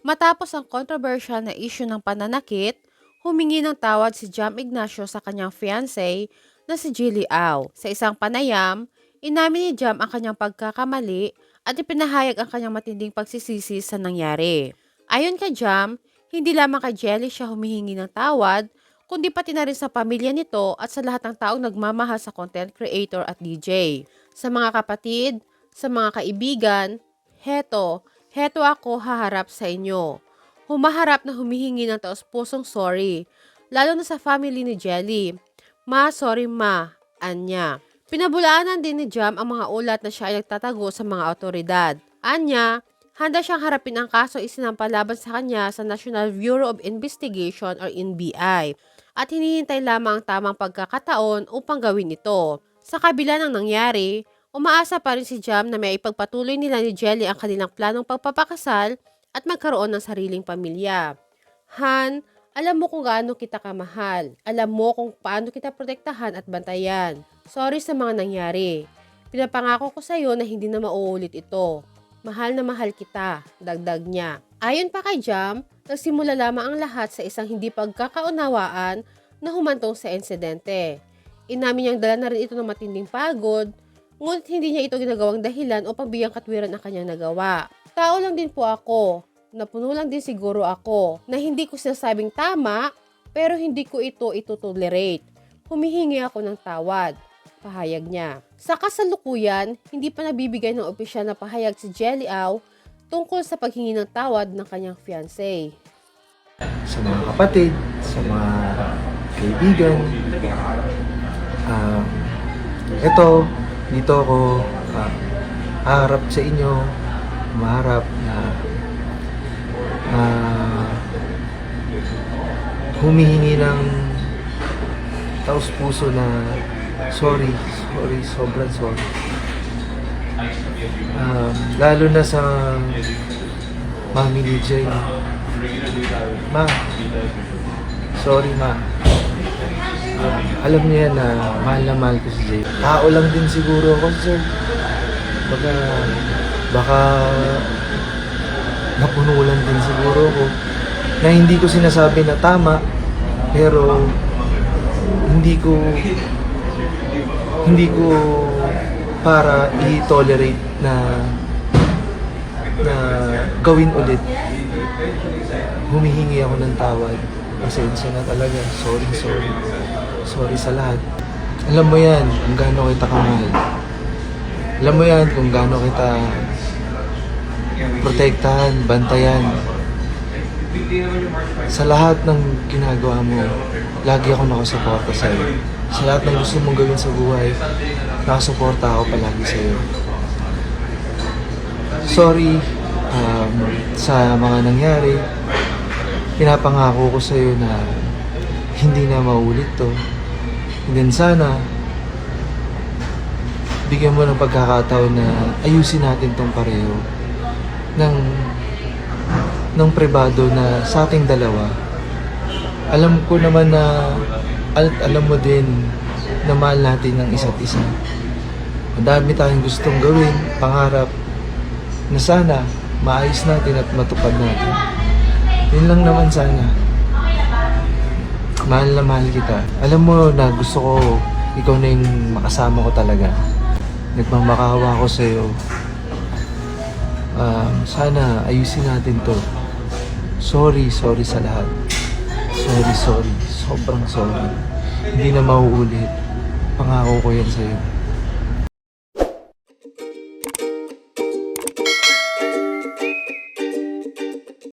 Matapos ang controversial na issue ng pananakit, humingi ng tawad si Jam Ignacio sa kanyang fiancé na si Jilly Au. Sa isang panayam, inamin ni Jam ang kanyang pagkakamali at ipinahayag ang kanyang matinding pagsisisi sa nangyari. Ayon kay Jam, hindi lamang kay Jelly siya humihingi ng tawad, kundi pati na rin sa pamilya nito at sa lahat ng taong nagmamahal sa content creator at DJ. Sa mga kapatid, sa mga kaibigan, heto, heto ako haharap sa inyo. Humaharap na humihingi ng taos-pusong sorry, lalo na sa family ni Jelly. Ma, sorry ma, anya. Pinabulaanan din ni Jam ang mga ulat na siya ay nagtatago sa mga otoridad. Anya, handa siyang harapin ang kaso isinampalaban sa kanya sa National Bureau of Investigation or NBI at hinihintay lamang ang tamang pagkakataon upang gawin ito. Sa kabila ng nangyari, umaasa pa rin si Jam na may ipagpatuloy nila ni Jelly ang kanilang planong pagpapakasal at magkaroon ng sariling pamilya. Han, alam mo kung gaano kita kamahal. Alam mo kung paano kita protektahan at bantayan. Sorry sa mga nangyari. Pinapangako ko sa iyo na hindi na mauulit ito. Mahal na mahal kita, dagdag niya. Ayon pa kay Jam, nagsimula lamang ang lahat sa isang hindi pagkakaunawaan na humantong sa insidente. Inamin niyang dala na rin ito ng matinding pagod, ngunit hindi niya ito ginagawang dahilan o pambiyang katwiran ang kanyang nagawa. Tao lang din po ako, napuno lang din siguro ako, na hindi ko sinasabing tama, pero hindi ko ito itutolerate. Humihingi ako ng tawad pahayag niya. Sa kasalukuyan, hindi pa nabibigay ng opisyal na pahayag si Jelly Au tungkol sa paghingi ng tawad ng kanyang fiancé. sa mga kapatid, sa mga kaibigan. Um, ito, dito ako uh, haharap sa inyo, maharap na uh, humihingi ng taos puso na sorry, sorry, sobrang sorry. Um, lalo na sa mami ni Jay. Ma, sorry ma. Alam niya na mahal na mahal ko si Jay. Tao lang din siguro ako, sir. Baka, baka napuno lang din siguro ako. Na hindi ko sinasabi na tama, pero hindi ko hindi ko para i-tolerate na na gawin ulit humihingi ako ng tawad. Pasensya na talaga. Sorry, sorry. Sorry sa lahat. Alam mo yan kung gaano kita kamahal. Alam mo yan kung gaano kita protektahan, bantayan. Sa lahat ng ginagawa mo, lagi ako nakasuporta sa iyo. Sa lahat ng gusto mong gawin sa buhay, nakasuporta ako palagi sa iyo. Sorry um, sa mga nangyari. Pinapangako ko sa iyo na hindi na maulit to. And then sana, bigyan mo ng pagkakataon na ayusin natin tong pareho ng ng pribado na sa ating dalawa. Alam ko naman na al- alam mo din na mahal natin ng isa't isa. Madami tayong gustong gawin, pangarap, na sana maayos natin at matupad natin. Yun lang naman sana. Mahal na mahal kita. Alam mo na gusto ko ikaw na yung makasama ko talaga. Nagmamakawa ako sa'yo. Um, sana ayusin natin to. Sorry, sorry sa lahat. Sorry, sorry. Sobrang sorry. Hindi na mauulit. Pangako ko yan sa'yo.